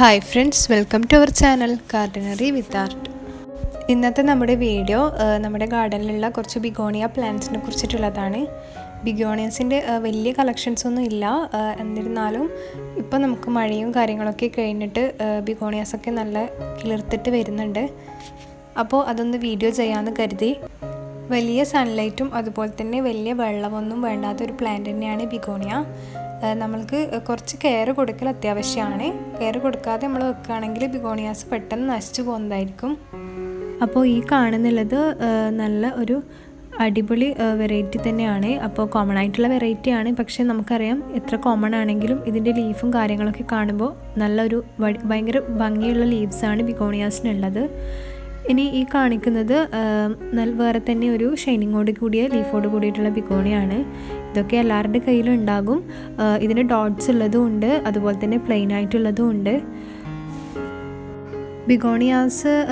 Hi friends welcome to our channel gardenery with art ഇന്നത്തെ നമ്മുടെ video നമ്മുടെ ഗാർഡനിലുള്ള കുറച്ച് ബിഗോണിയ പ്ലാന്റ്സിനെ കുറിച്ചിട്ടുള്ളതാണ്. ബിഗോണിയസിന്റെ വലിയ കളക്ഷൻസ് ഒന്നും ഇല്ല. എന്നിരുന്നാലും ഇപ്പം നമുക്ക് മഴയും കാര്യങ്ങളൊക്കെ കഴിഞ്ഞിട്ട് ബിഗോണിയാസ് ഒക്കെ നല്ല കിളിർത്തിട്ട് വരുന്നുണ്ട്. അപ്പോൾ അതൊന്ന് വീഡിയോ ചെയ്യാമെന്ന് കരുതി. വലിയ സൺലൈറ്റും അതുപോലെ തന്നെ വലിയ വെള്ളമൊന്നും വേണ്ടാത്ത ഒരു പ്ലാന്റ് തന്നെയാണ് ബിഗോണിയ. നമ്മൾക്ക് കുറച്ച് കെയർ കൊടുക്കൽ അത്യാവശ്യമാണ് കെയർ കൊടുക്കാതെ നമ്മൾ വെക്കുകയാണെങ്കിൽ ബിഗോണിയാസ് പെട്ടെന്ന് നശിച്ചു പോകുന്നതായിരിക്കും. അപ്പോൾ ഈ കാണുന്നുള്ളത് നല്ല ഒരു അടിപൊളി വെറൈറ്റി തന്നെയാണ്. അപ്പോൾ കോമൺ ആയിട്ടുള്ള വെറൈറ്റി ആണ്. പക്ഷേ നമുക്കറിയാം എത്ര കോമൺ ആണെങ്കിലും ഇതിന്റെ ലീഫും കാര്യങ്ങളൊക്കെ കാണുമ്പോൾ നല്ലൊരു ഭയങ്കര ഭംഗിയുള്ള ലീവ്സാണ് ബിഗോണിയാസിനുള്ളത്. ഇനി ഈ കാണിക്കുന്നത് വേറെ തന്നെ ഒരു ഷൈനിങ്ങോട് കൂടിയ ലീഫോട് കൂടിയിട്ടുള്ള പിക്കോണിയാണ് ഇതൊക്കെ എല്ലാവരുടെ കയ്യിലും ഉണ്ടാകും ഇതിന് ഡോട്ട്സ് ഉള്ളതും ഉണ്ട്. അതുപോലെ തന്നെ പ്ലെയിൻ ആയിട്ടുള്ളതും ഉണ്ട്. ബിഗോണിയാസ്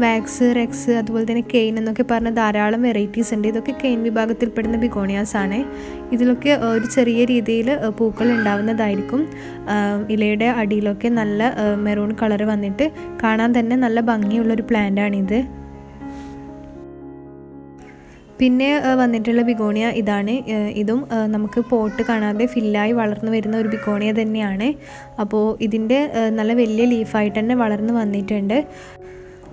വാക്സ് റെക്സ് അതുപോലെ തന്നെ കെയിൻ എന്നൊക്കെ പറഞ്ഞ ധാരാളം വെറൈറ്റീസ് ഉണ്ട്. ഇതൊക്കെ കെയിൻ വിഭാഗത്തിൽപ്പെടുന്ന ബിഗോണിയാസ് ആണ്. ഇതിലൊക്കെ ഒരു ചെറിയ രീതിയിൽ പൂക്കൾ ഉണ്ടാവുന്നതായിരിക്കും. ഇലയുടെ അടിയിലൊക്കെ നല്ല മെറൂൺ കളർ വന്നിട്ട് കാണാൻ തന്നെ നല്ല ഭംഗിയുള്ളൊരു പ്ലാന്റ് ആണിത് പിന്നെ വന്നിട്ടുള്ള ബിഗോണിയ ഇതാണ്. ഇതും നമുക്ക് പോട്ട് കാണാതെ ഫില്ലായി വളർന്നു വരുന്ന ഒരു ബിഗോണിയ തന്നെയാണ്. അപ്പോൾ ഇതിന്റെ നല്ല വലിയ ലീഫായിട്ട് തന്നെ വളർന്നു വന്നിട്ടുണ്ട്.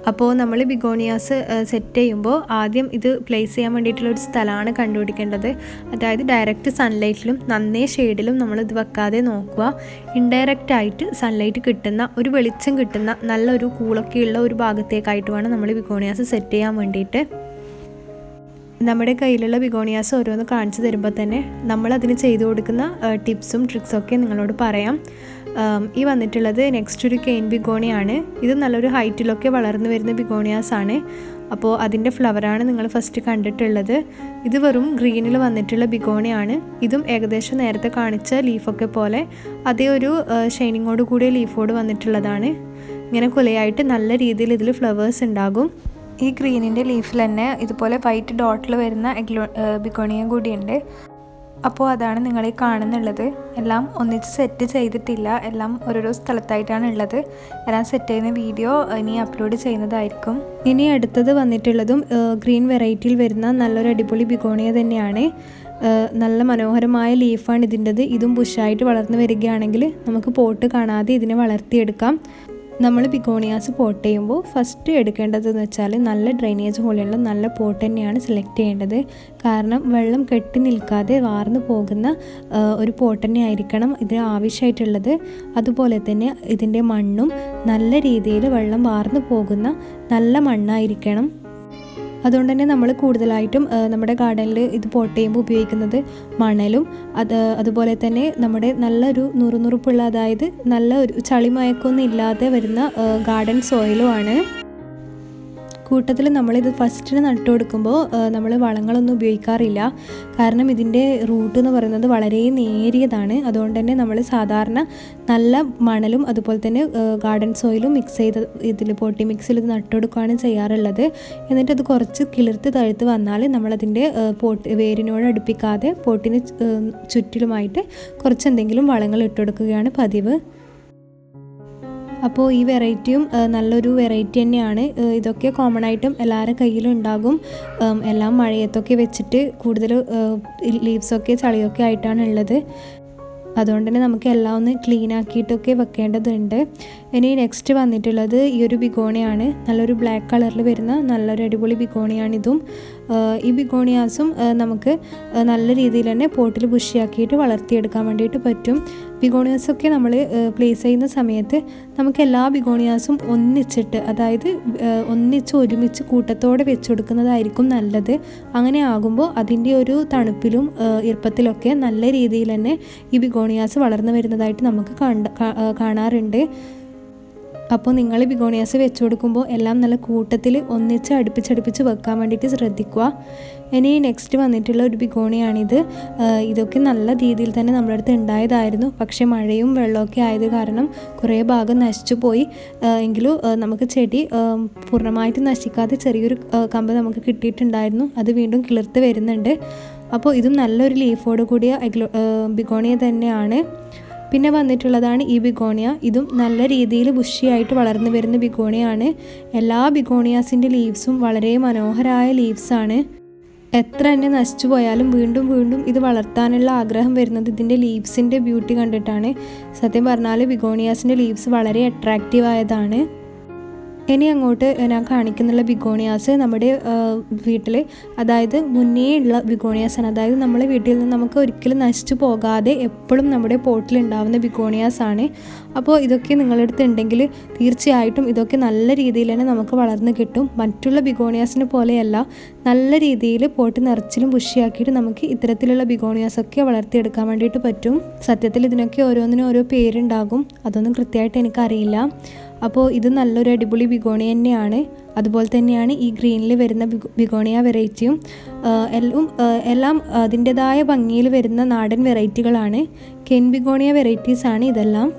അപ്പോൾ നമ്മൾ ബിഗോണിയാസ് സെറ്റ് ചെയ്യുമ്പോൾ ആദ്യം ഇത് പ്ലേസ് ചെയ്യാൻ വേണ്ടിയിട്ടുള്ള ഒരു സ്ഥലമാണ് കണ്ടുപിടിക്കേണ്ടത്. അതായത് ഡയറക്റ്റ് സൺലൈറ്റിലും നന്നേ ഷെയ്ഡിലും നമ്മൾ ഇത് വെക്കാതെ നോക്കുക. ഇൻഡയറക്റ്റ് ആയിട്ട് സൺലൈറ്റ് കിട്ടുന്ന ഒരു വെളിച്ചം കിട്ടുന്ന നല്ലൊരു കൂളൊക്കെയുള്ള ഒരു ഭാഗത്തേക്കായിട്ട് വേണം നമ്മൾ ബിഗോണിയാസ് സെറ്റ് ചെയ്യാൻ വേണ്ടിയിട്ട്. നമ്മുടെ കയ്യിലുള്ള ബിഗോണിയാസ് ഓരോന്ന് കാണിച്ചു തരുമ്പോൾ തന്നെ നമ്മൾ അതിന് ചെയ്തു കൊടുക്കുന്ന ടിപ്സും ട്രിക്സും ഒക്കെ നിങ്ങളോട് പറയാം. ഈ വന്നിട്ടുള്ളത് നെക്സ്റ്റ് ഒരു കെയിൻ ബിഗോണിയാണ്. ഇത് നല്ലൊരു ഹൈറ്റിലൊക്കെ വളർന്നു വരുന്ന ബിഗോണിയാസ് ആണ്. അപ്പോൾ അതിന്റെ ഫ്ലവറാണ് നിങ്ങൾ ഫസ്റ്റ് കണ്ടിട്ടുള്ളത്. ഇത് വെറും ഗ്രീനിൽ വന്നിട്ടുള്ള ബിഗോണിയാണ്. ഇതും ഏകദേശം നേരത്തെ കാണിച്ച ലീഫൊക്കെ പോലെ അതേ ഒരു ഷൈനിങ്ങോട് കൂടിയ ലീഫോട് വന്നിട്ടുള്ളതാണ്. ഇങ്ങനെ കുലയായിട്ട് നല്ല രീതിയിൽ ഇതിൽ ഫ്ലവേഴ്സ് ഉണ്ടാകും. ഈ ഗ്രീനിന്റെ ലീഫിൽ തന്നെ ഇതുപോലെ വൈറ്റ് ഡോട്ടിൽ വരുന്ന എഗ്ലോ ബിഗോണിയ കൂടിയുണ്ട്. അപ്പോൾ അതാണ് നിങ്ങൾ ഈ കാണുന്നുള്ളത്. എല്ലാം ഒന്നിച്ച് സെറ്റ് ചെയ്തിട്ടില്ല. എല്ലാം ഓരോരോ സ്ഥലത്തായിട്ടാണ് ഉള്ളത്. എല്ലാം സെറ്റ് ചെയ്യുന്ന വീഡിയോ ഇനി അപ്ലോഡ് ചെയ്യുന്നതായിരിക്കും. ഇനി അടുത്തത് വന്നിട്ടുള്ളതും ഗ്രീൻ വെറൈറ്റിയിൽ വരുന്ന നല്ലൊരു അടിപൊളി ബിഗോണിയ തന്നെയാണ്. നല്ല മനോഹരമായ ലീഫാണ് ഇതിന്റെത്. ഇതും ബുഷായിട്ട് വളർന്നു വരികയാണെങ്കിൽ നമുക്ക് പോട്ട് കാണാതെ ഇതിനെ വളർത്തിയെടുക്കാം. നമ്മൾ ബിഗോണിയാസ് പോട്ട് ചെയ്യുമ്പോൾ ഫസ്റ്റ് എടുക്കേണ്ടതെന്ന് വെച്ചാൽ നല്ല ഡ്രെയിനേജ് ഹോളുള്ള നല്ല പോട്ട് തന്നെയാണ് സെലക്ട് ചെയ്യേണ്ടത്. കാരണം വെള്ളം കെട്ടി നിൽക്കാതെ വാർന്നു പോകുന്ന ഒരു പോട്ട് തന്നെ ആയിരിക്കണം ഇതിന് ആവശ്യമായിട്ടുള്ളത്. അതുപോലെ തന്നെ ഇതിന്റെ മണ്ണും നല്ല രീതിയിൽ വെള്ളം വാർന്നു പോകുന്ന നല്ല മണ്ണായിരിക്കണം. അതുകൊണ്ട് തന്നെ നമ്മൾ കൂടുതലായിട്ടും നമ്മുടെ ഗാർഡനിൽ ഇത് പോട്ട് ചെയ്യുമ്പോൾ ഉപയോഗിക്കുന്നത് മണലും അത് അതുപോലെ തന്നെ നമ്മുടെ നല്ലൊരു നുറുനുറുപ്പുള്ള അതായത് നല്ല ഒരു ചളിമയക്കൊന്നും ഇല്ലാതെ വരുന്ന ഗാർഡൻ സോയിലുമാണ് കൂട്ടത്തിൽ നമ്മളിത് ഫസ്റ്റിന് നട്ടു കൊടുക്കുമ്പോൾ നമ്മൾ വളങ്ങളൊന്നും ഉപയോഗിക്കാറില്ല. കാരണം ഇതിന്റെ റൂട്ട് എന്ന് പറയുന്നത് വളരെ നേരിയതാണ്. അതുകൊണ്ട് തന്നെ നമ്മൾ സാധാരണ നല്ല മണലും അതുപോലെ തന്നെ ഗാർഡൻ സോയിലും മിക്സ് ചെയ്ത് ഇതിൽ പൊട്ടി മിക്സിൽ ഇത് നട്ടു കൊടുക്കുകയാണ് ചെയ്യാറുള്ളത്. എന്നിട്ട് അത് കുറച്ച് കിളിർത്ത് തഴുത്ത് വന്നാൽ നമ്മളതിന്റെ പോട്ട് വേരിനോട് അടുപ്പിക്കാതെ പോട്ടിന് ചുറ്റിലുമായിട്ട് കുറച്ച് എന്തെങ്കിലും വളങ്ങൾ ഇട്ട് കൊടുക്കുകയാണ് പതിവ്. അപ്പോൾ ഈ വെറൈറ്റിയും നല്ലൊരു വെറൈറ്റി തന്നെയാണ്. ഇതൊക്കെ കോമൺ ആയിട്ടും എല്ലാവരുടെ കയ്യിലുണ്ടാകും. എല്ലാം മഴയത്തൊക്കെ വെച്ചിട്ട് കൂടുതൽ ലീവ്സൊക്കെ ചളിയൊക്കെ ആയിട്ടാണ് ഉള്ളത്. അതുകൊണ്ട് തന്നെ നമുക്ക് എല്ലാം ഒന്ന് ക്ലീൻ ആക്കിയിട്ടൊക്കെ വെക്കേണ്ടതുണ്ട്. ഇനി നെക്സ്റ്റ് വന്നിട്ടുള്ളത് ഈ ഒരു ബിഗോണിയാണ്. നല്ലൊരു ബ്ലാക്ക് കളറിൽ വരുന്ന നല്ലൊരു അടിപൊളി ബിഗോണിയാണിതും. ഈ ബിഗോണിയാസും നമുക്ക് നല്ല രീതിയിൽ തന്നെ പോട്ടിൽ ബുഷിയാക്കിയിട്ട് വളർത്തിയെടുക്കാൻ വേണ്ടിയിട്ട് പറ്റും. ബിഗോണിയാസൊക്കെ നമ്മൾ പ്ലേസ് ചെയ്യുന്ന സമയത്ത് നമുക്ക് എല്ലാ ബിഗോണിയാസും ഒന്നിച്ചിട്ട് അതായത് ഒന്നിച്ച് ഒരുമിച്ച് കൂട്ടത്തോടെ വെച്ച് കൊടുക്കുന്നതായിരിക്കും നല്ലത്. അങ്ങനെ ആകുമ്പോൾ അതിന്റെ ഒരു തണുപ്പിലും ഈർപ്പത്തിലൊക്കെ നല്ല രീതിയിൽ തന്നെ ഈ ബിഗോണിയാസ് വളർന്നു വരുന്നതായിട്ട് നമുക്ക് കാണാറുണ്ട്. അപ്പോൾ നിങ്ങൾ ബിഗോണിയാസ് വെച്ച് കൊടുക്കുമ്പോൾ എല്ലാം നല്ല കൂട്ടത്തിൽ ഒന്നിച്ച് അടുപ്പിച്ചടുപ്പിച്ച് വെക്കാൻ വേണ്ടിയിട്ട് ശ്രദ്ധിക്കുക. ഇനി നെക്സ്റ്റ് വന്നിട്ടുള്ള ഒരു ബിഗോണിയാണിത്. ഇതൊക്കെ നല്ല രീതിയിൽ തന്നെ നമ്മുടെ അടുത്ത് ഉണ്ടായതായിരുന്നു. പക്ഷേ മഴയും വെള്ളമൊക്കെ ആയത് കാരണം കുറേ ഭാഗം നശിച്ചു പോയി. എങ്കിലും നമുക്ക് ചെടി പൂർണമായിട്ട് നശിക്കാതെ ചെറിയൊരു കമ്പ് നമുക്ക് കിട്ടിയിട്ടുണ്ടായിരുന്നു. അത് വീണ്ടും കിളിർത്ത് വരുന്നുണ്ട്. അപ്പോൾ ഇതും നല്ലൊരു ലീഫോട് കൂടിയ ബിഗോണിയ തന്നെയാണ്. പിന്നെ വന്നിട്ടുള്ളതാണ് ഈ ബിഗോണിയ. ഇതും നല്ല രീതിയിൽ ബുഷിയായിട്ട് വളർന്നു വരുന്ന ബിഗോണിയാണ്. എല്ലാ ബിഗോണിയാസിന്റെ ലീവ്സും വളരെ മനോഹരമായ ലീവ്സാണ്. എത്ര തന്നെ നശിച്ചു പോയാലും വീണ്ടും വീണ്ടും ഇത് വളർത്താനുള്ള ആഗ്രഹം വരുന്നത് ഇതിന്റെ ലീവ്സിന്റെ ബ്യൂട്ടി കണ്ടിട്ടാണ്. സത്യം പറഞ്ഞാൽ ബിഗോണിയാസിന്റെ ലീവ്സ് വളരെ അട്രാക്റ്റീവ് ആയതാണ്. ഇനി അങ്ങോട്ട് ഞാൻ കാണിക്കുന്നുള്ള ബിഗോണിയാസ് നമ്മുടെ വീട്ടിൽ അതായത് മുന്നേ ഉള്ള ബിഗോണിയാസാണ്. അതായത് നമ്മളെ വീട്ടിൽ നിന്ന് നമുക്ക് ഒരിക്കലും നശിച്ചു പോകാതെ എപ്പോഴും നമ്മുടെ പോട്ടിൽ ഉണ്ടാവുന്ന ബിഗോണിയാസ് ആണ് അപ്പോൾ ഇതൊക്കെ നിങ്ങളുടെ അടുത്ത് ഉണ്ടെങ്കിൽ തീർച്ചയായിട്ടും ഇതൊക്കെ നല്ല രീതിയിൽ തന്നെ നമുക്ക് വളർന്ന് കിട്ടും. മറ്റുള്ള ബിഗോണിയാസിനെ പോലെയല്ല നല്ല രീതിയിൽ പോട്ട് നിറച്ചിലും പുഷിയാക്കിയിട്ട് നമുക്ക് ഇത്തരത്തിലുള്ള ബിഗോണിയാസൊക്കെ വളർത്തിയെടുക്കാൻ വേണ്ടിയിട്ട് പറ്റും. സത്യത്തിൽ ഇതിനൊക്കെ ഓരോന്നിനും ഓരോ പേരുണ്ടാകും. അതൊന്നും കൃത്യമായിട്ട് എനിക്കറിയില്ല. അപ്പോൾ ഇത് നല്ലൊരു അടിപൊളി ബിഗോണി തന്നെയാണ്. അതുപോലെ തന്നെയാണ് ഈ ഗ്രീനിൽ വരുന്ന ബിഗോണിയ വെറൈറ്റിയും എല്ലാം എല്ലാം അതിന്റെതായ ഭംഗിയിൽ വരുന്ന നാടൻ വെറൈറ്റികളാണ്. കെൻ ബിഗോണിയ വെറൈറ്റീസാണ് ഇതെല്ലാം.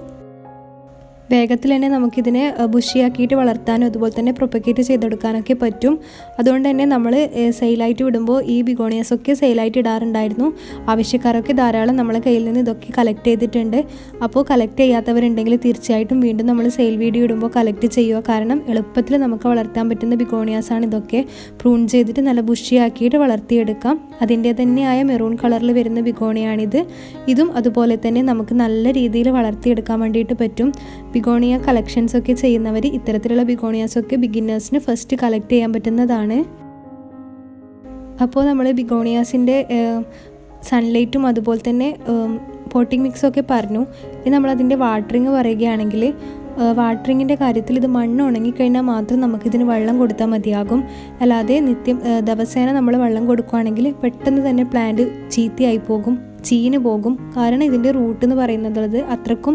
വേഗത്തിൽ തന്നെ നമുക്കിതിനെ ബുഷിയാക്കിയിട്ട് വളർത്താനും അതുപോലെ തന്നെ പ്രൊപ്പഗേറ്റ് ചെയ്തെടുക്കാനൊക്കെ പറ്റും. അതുകൊണ്ട് തന്നെ നമ്മൾ സെയിലായിട്ട് വിടുമ്പോൾ ഈ ബിഗോണിയസൊക്കെ സെയിലായിട്ട് ഇടാറുണ്ടായിരുന്നു. ആവശ്യക്കാരൊക്കെ ധാരാളം നമ്മളെ കയ്യിൽ നിന്ന് ഇതൊക്കെ കളക്ട് ചെയ്തിട്ടുണ്ട്. അപ്പോൾ കളക്ട് ചെയ്യാത്തവരുണ്ടെങ്കിൽ തീർച്ചയായിട്ടും വീണ്ടും നമ്മൾ സെയിൽ വീഡിയോ ഇടുമ്പോൾ കളക്ട് ചെയ്യുക. കാരണം എളുപ്പത്തിൽ നമുക്ക് വളർത്താൻ പറ്റുന്ന ബിഗോണിയാസാണ് ഇതൊക്കെ. പ്രൂൺ ചെയ്തിട്ട് നല്ല ബുഷിയാക്കിയിട്ട് വളർത്തിയെടുക്കാം. അതിന്റെ തന്നെയായ മെറൂൺ കളറിൽ വരുന്ന ബിഗോണിയാണിത്. ഇതും അതുപോലെ തന്നെ നമുക്ക് നല്ല രീതിയിൽ വളർത്തിയെടുക്കാൻ വേണ്ടിയിട്ട് പറ്റും. ബിഗോണിയ കളക്ഷൻസ് ഒക്കെ ചെയ്യുന്നവർ ഇത്തരത്തിലുള്ള ബിഗോണിയാസൊക്കെ ബിഗിന്നേഴ്സിന് ഫസ്റ്റ് കളക്ട് ചെയ്യാൻ പറ്റുന്നതാണ്. അപ്പോൾ നമ്മൾ ബിഗോണിയാസിന്റെ സൺലൈറ്റും അതുപോലെ തന്നെ പോട്ടിംഗ് മിക്സൊക്കെ പറഞ്ഞു. ഇനി നമ്മളതിന്റെ വാട്ടറിങ് പറയുകയാണെങ്കിൽ വാട്ടറിങ്ങിന്റെ കാര്യത്തിൽ ഇത് മണ്ണ് ഉണങ്ങിക്കഴിഞ്ഞാൽ മാത്രം നമുക്കിതിന് വെള്ളം കൊടുത്താൽ മതിയാകും. അല്ലാതെ നിത്യം ദിവസേന നമ്മൾ വെള്ളം കൊടുക്കുകയാണെങ്കിൽ പെട്ടെന്ന് തന്നെ പ്ലാന്റ് ചീത്തയായി പോകും ചീന് പോകും. കാരണം ഇതിന്റെ റൂട്ട് എന്ന് പറയുന്നത് അത്രക്കും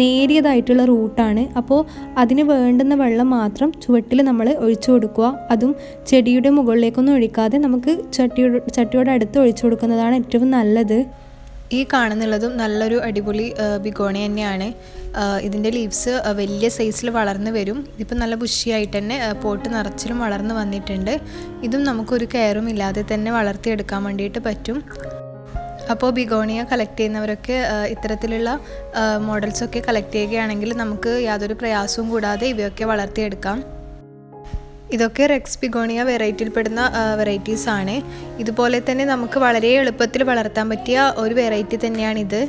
നേരിയതായിട്ടുള്ള റൂട്ടാണ് അപ്പോൾ അതിന് വേണ്ടുന്ന വെള്ളം മാത്രം ചുവട്ടിൽ നമ്മൾ ഒഴിച്ചു കൊടുക്കുക. അതും ചെടിയുടെ മുകളിലേക്കൊന്നും ഒഴിക്കാതെ നമുക്ക് ചട്ടിയോട് ചട്ടിയോട് അടുത്ത് ഒഴിച്ചു കൊടുക്കുന്നതാണ് ഏറ്റവും നല്ലത്. ഈ കാണുന്നുള്ളതും നല്ലൊരു അടിപൊളി ബിഗോണി തന്നെയാണ്. ഇതിന്റെ ലീവ്സ് വലിയ സൈസിൽ വളർന്നു വരും. ഇതിപ്പോൾ നല്ല ബുഷിയായിട്ട് തന്നെ പോട്ട് നിറച്ചിലും വളർന്നു വന്നിട്ടുണ്ട്. ഇതും നമുക്കൊരു കെയറും ഇല്ലാതെ തന്നെ വളർത്തിയെടുക്കാൻ വേണ്ടിയിട്ട് പറ്റും. അപ്പോൾ ബിഗോണിയ കളക്ട് ചെയ്യുന്നവരൊക്കെ ഇത്തരത്തിലുള്ള മോഡൽസൊക്കെ കളക്ട് ചെയ്യുകയാണെങ്കിൽ നമുക്ക് യാതൊരു പ്രയാസവും കൂടാതെ ഇവയൊക്കെ വളർത്തിയെടുക്കാം. ഇതൊക്കെ റെക്സ് ബിഗോണിയ വെറൈറ്റിയിൽപ്പെടുന്ന വെറൈറ്റീസ് ആണ് ഇതുപോലെ തന്നെ നമുക്ക് വളരെ എളുപ്പത്തിൽ വളർത്താൻ പറ്റിയ ഒരു വെറൈറ്റി തന്നെയാണിത്.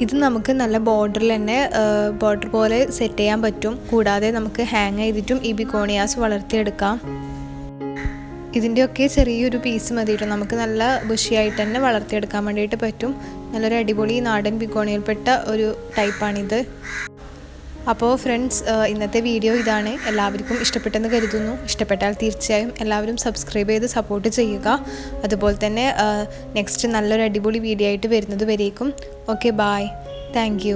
ഇത് നമുക്ക് നല്ല ബോർഡറിൽ തന്നെ ബോർഡർ പോലെ സെറ്റ് ചെയ്യാൻ പറ്റും. കൂടാതെ നമുക്ക് ഹാങ് ചെയ്തിട്ടും ഈ ബിഗോണിയാസ് വളർത്തിയെടുക്കാം. ഇതിന്റെയൊക്കെ ചെറിയൊരു പീസ് മതിയിട്ട് നമുക്ക് നല്ല ബുഷിയായിട്ട് തന്നെ വളർത്തിയെടുക്കാൻ വേണ്ടിയിട്ട് പറ്റും. നല്ലൊരു അടിപൊളി നാടൻ ബിഗോണിയിൽപ്പെട്ട ഒരു ടൈപ്പാണിത്. അപ്പോൾ ഫ്രണ്ട്സ് ഇന്നത്തെ വീഡിയോ ഇതാണ്. എല്ലാവർക്കും ഇഷ്ടപ്പെട്ടെന്ന് കരുതുന്നു. ഇഷ്ടപ്പെട്ടാൽ തീർച്ചയായും എല്ലാവരും സബ്സ്ക്രൈബ് ചെയ്ത് സപ്പോർട്ട് ചെയ്യുക. അതുപോലെ തന്നെ നെക്സ്റ്റ് നല്ലൊരു അടിപൊളി വീഡിയോ ആയിട്ട് വരുന്നത് വരേക്കും. Okay bye thank